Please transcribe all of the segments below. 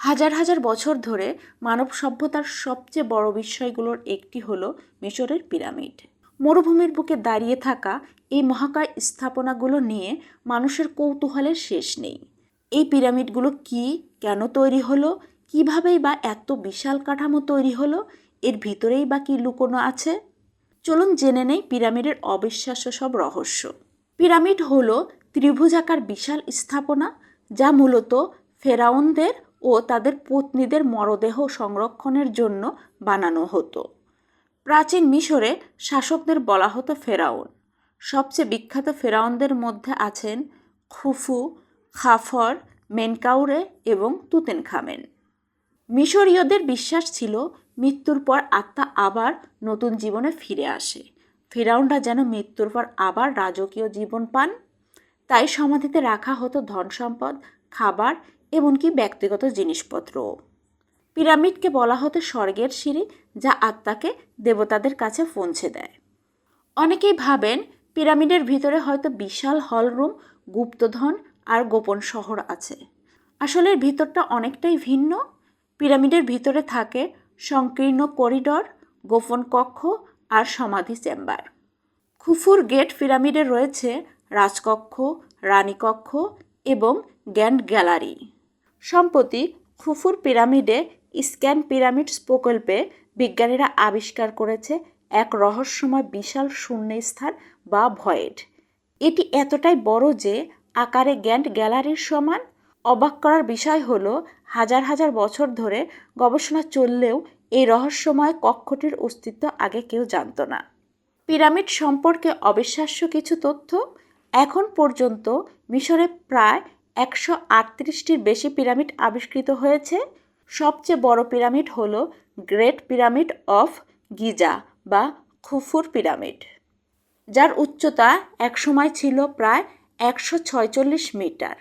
হাজার হাজার বছর ধরে মানব সভ্যতার সবচেয়ে বড় বিষয়গুলোর একটি হলো মিশরের পিরামিড। মরুভূমির বুকে দাঁড়িয়ে থাকা এই মহাকায় স্থাপনাগুলো নিয়ে মানুষের কৌতূহলের শেষ নেই। এই পিরামিডগুলো কি, কেন তৈরি হলো কিভাবেই বা এত বিশাল কাঠামো তৈরি হলো, এর ভিতরেই বা কি লুকোনো আছে? চলুন জেনে নেই পিরামিডের অবিশ্বাস্য সব রহস্য। পিরামিড হলো ত্রিভুজাকার বিশাল স্থাপনা যা মূলত ফেরাউনদের ও তাদের পত্নীদের মরদেহ সংরক্ষণের জন্য বানানো হতো। প্রাচীন মিশরে শাসকদের বলা হতো ফেরাউন। সবচেয়ে বিখ্যাত ফেরাউনদের মধ্যে আছেন খুফু, খাফর, মেনকাউরে এবং তুতেনখামেন। মিশরীয়দের বিশ্বাস ছিল মৃত্যুর পর আত্মা আবার নতুন জীবনে ফিরে আসে। ফেরাউনরা যেন মৃত্যুর পর আবার রাজকীয় জীবন পান। তাই সমাধিতে রাখা হতো ধন সম্পদ খাবার এমনকি ব্যক্তিগত জিনিসপত্রও। পিরামিডকে বলা হতো স্বর্গের সিঁড়ি, যা আত্মাকে দেবতাদের কাছে পৌঁছে দেয়। অনেকেই ভাবেন পিরামিডের ভিতরে হয়তো বিশাল হলরুম, গুপ্তধন আর গোপন শহর আছে। আসলে ভিতরটা অনেকটাই ভিন্ন। পিরামিডের ভিতরে থাকে সংকীর্ণ করিডর, গোপন কক্ষ আর সমাধি চেম্বার। খুফুর গেট পিরামিডে রয়েছে রাজকক্ষ, রানীকক্ষ এবং গ্যান্ড গ্যালারি। সম্প্রতি খুফুর পিরামিডে স্ক্যান পিরামিডস প্রকল্পে বিজ্ঞানীরা আবিষ্কার করেছে এক রহস্যময় বিশাল শূন্যস্থান বা ভয়েড। এটি এতটাই বড় যে আকারে গ্যান্ড গ্যালারির সমান। অবাক করার বিষয় হল, হাজার হাজার বছর ধরে গবেষণা চললেও এই রহস্যময় কক্ষটির অস্তিত্ব আগে কেউ জানত না। পিরামিড সম্পর্কে অবিশ্বাস্য কিছু তথ্য এখন পর্যন্ত মিশরে প্রায় একশো আটত্রিশটির বেশি পিরামিড আবিষ্কৃত হয়েছে। সবচেয়ে বড় পিরামিড হল গ্রেট পিরামিড অফ গিজা বা খুফুর পিরামিড, যার উচ্চতা একসময় ছিল প্রায় একশো ছয়চল্লিশ মিটার।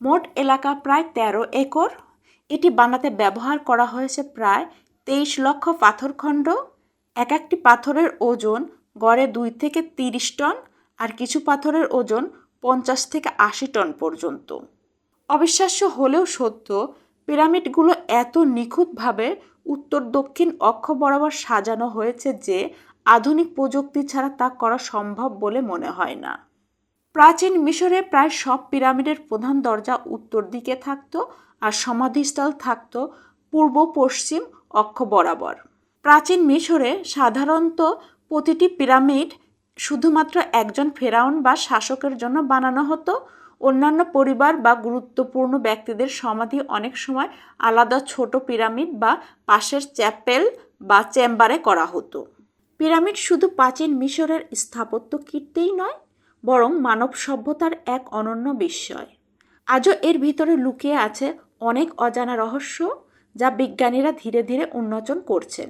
মোট এলাকা প্রায় তেরো একর। এটি বানাতে ব্যবহার করা হয়েছে প্রায় তেইশ লক্ষ পাথরখণ্ড এক একটি পাথরের ওজন গড়ে দুই থেকে তিরিশ টন, আর কিছু পাথরের ওজন পঞ্চাশ থেকে আশি টন পর্যন্ত। অবিশ্বাস্য হলেও সত্য, পিরামিডগুলো এত নিখুঁতভাবে উত্তর দক্ষিণ অক্ষ বরাবর সাজানো হয়েছে যে আধুনিক প্রযুক্তি ছাড়া তা করা সম্ভব বলে মনে হয় না। প্রাচীন মিশরে প্রায় সব পিরামিডের প্রধান দরজা উত্তর দিকে থাকতো আর সমাধিস্থল থাকতো পূর্ব পশ্চিম অক্ষ বরাবর। প্রাচীন মিশরে সাধারণত প্রতিটি পিরামিড শুধুমাত্র একজন ফেরাউন বা শাসকের জন্য বানানো হতো, অন্যান্য পরিবার বা গুরুত্বপূর্ণ ব্যক্তিদের সমাধি অনেক সময় আলাদা ছোট পিরামিড বা পাশের চ্যাপেল বা চেম্বারে করা হতো। পিরামিড শুধু প্রাচীন মিশরের স্থাপত্য কীর্তিই নয়, বরং মানব সভ্যতার এক অনন্য বিস্ময়। আজও এর ভিতরে লুকিয়ে আছে অনেক অজানা রহস্য যা বিজ্ঞানীরা ধীরে ধীরে উন্মোচন করছেন।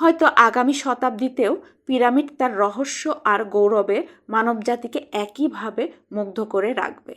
হয়তো আগামী শতাব্দীতেও পিরামিড তার রহস্য আর গৌরবে মানবজাতিকে একইভাবে মুগ্ধ করে রাখবে।